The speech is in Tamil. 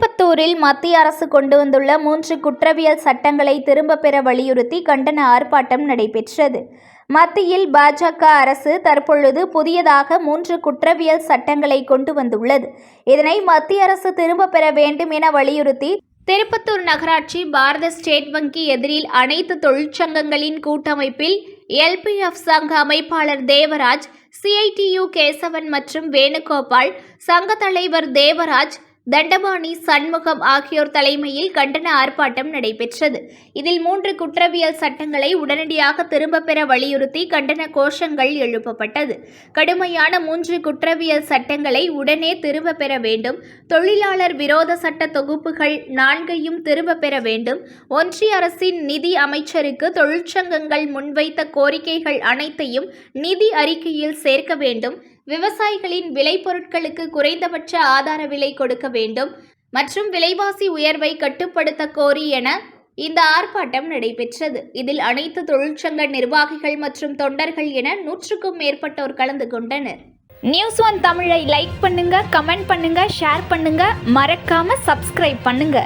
திருப்பத்தூரில் மத்திய அரசு கொண்டு வந்துள்ள மூன்று குற்றவியல் சட்டங்களை திரும்பப் பெற வலியுறுத்தி கண்டன ஆர்ப்பாட்டம் நடைபெற்றது. மத்தியில் பாஜக அரசு தற்பொழுது புதியதாக மூன்று குற்றவியல் சட்டங்களை கொண்டு வந்துள்ளது. இதனை மத்திய அரசு திரும்பப் பெற வேண்டும் என வலியுறுத்தி திருப்பத்தூர் நகராட்சி பாரத ஸ்டேட் வங்கி எதிரில் அனைத்து தொழிற்சங்கங்களின் கூட்டமைப்பில் எல்பிஎஃப் சங்க அமைப்பாளர் தேவராஜ் சிஐடியு கேசவன் மற்றும் வேணுகோபால் சங்க தலைவர் தேவராஜ் தண்டபாணி சண்முகம் ஆகியோர் தலைமையில் கண்டன ஆர்ப்பாட்டம் நடைபெற்றது. இதில் மூன்று குற்றவியல் சட்டங்களை உடனடியாக திரும்பப் பெற வலியுறுத்தி கண்டன கோஷங்கள் எழுப்பப்பட்டது. கடுமையான மூன்று குற்றவியல் சட்டங்களை உடனே திரும்பப் பெற வேண்டும். தொழிலாளர் விரோத சட்ட தொகுப்புகள் நான்கையும் திரும்பப் பெற வேண்டும். ஒன்றிய அரசின் நிதி அமைச்சருக்கு தொழிற்சங்கங்கள் முன்வைத்த கோரிக்கைகள் அனைத்தையும் நிதி அறிக்கையில் சேர்க்க வேண்டும். விவசாயிகளின் விளைபொருட்களுக்கு குறைந்தபட்ச ஆதார விலை கொடுக்க வேண்டும் மற்றும் விலைவாசி உயர்வை கட்டுப்படுத்த கோரி என இந்த ஆர்ப்பாட்டம் நடைபெற்றது. இதில் அனைத்து தொழிற்சங்க நிர்வாகிகள் மற்றும் தொண்டர்கள் என நூற்றுக்கும் மேற்பட்டோர் கலந்து கொண்டனர். நியூஸ் ஒன் தமிழை லைக் பண்ணுங்க கமெண்ட் பண்ணுங்க ஷேர் பண்ணுங்க. மறக்காம சப்ஸ்கிரைப் பண்ணுங்க.